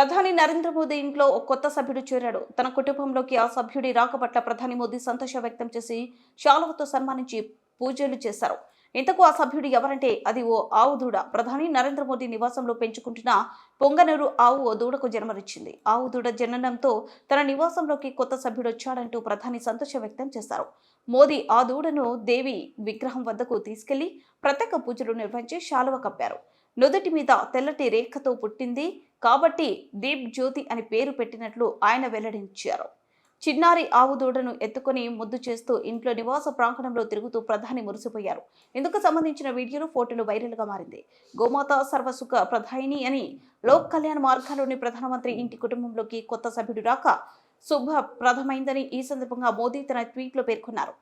ప్రధాని నరేంద్ర మోదీ ఇంట్లో ఒక కొత్త సభ్యుడు చేరాడు. తన కుటుంబంలోకి ఆ సభ్యుడి రాక పట్ల ప్రధాని మోదీ సంతోషం వ్యక్తం చేసి శాలువతో సన్మానించి పూజలు చేశారు. ఇంతకు ఆ సభ్యుడు ఎవరంటే అది ఓ ఆవు దూడ. ప్రధాని నరేంద్ర మోదీ నివాసంలో పెంచుకుంటున్న పొంగనూరు ఆవు ఓ దూడకు జన్మనిచ్చింది. ఆవు దూడ జననంతో తన నివాసంలోకి కొత్త సభ్యుడు వచ్చాడంటూ ప్రధాని సంతోషం వ్యక్తం చేశారు. మోదీ ఆ దూడను దేవి విగ్రహం వద్దకు తీసుకెళ్ళి ప్రత్యేక పూజలు నిర్వహించి శాలువ కప్పారు. నుదుటి మీద తెల్లటి రేఖతో పుట్టింది. కాబట్టి దీప్ జ్యోతి అని పేరు పెట్టినట్లు ఆయన వెల్లడించారు. చిన్నారి ఆవు దూడను ఎత్తుకొని ముద్దు చేస్తూ ఇంట్లో నివాస ప్రాంగణంలో తిరుగుతూ ప్రధాని మురిసిపోయారు. ఇందుకు సంబంధించిన వీడియోలు ఫోటోలు వైరల్గా మారింది. గోమాత సర్వసుఖ ప్రధాయిని అని లోక్ కళ్యాణ్ మార్గాల్లోని ప్రధానమంత్రి ఇంటి కుటుంబంలోకి కొత్త సభ్యుడు రాక శుభప్రదమైందని ఈ సందర్భంగా మోదీ తన ట్వీట్లో పేర్కొన్నారు.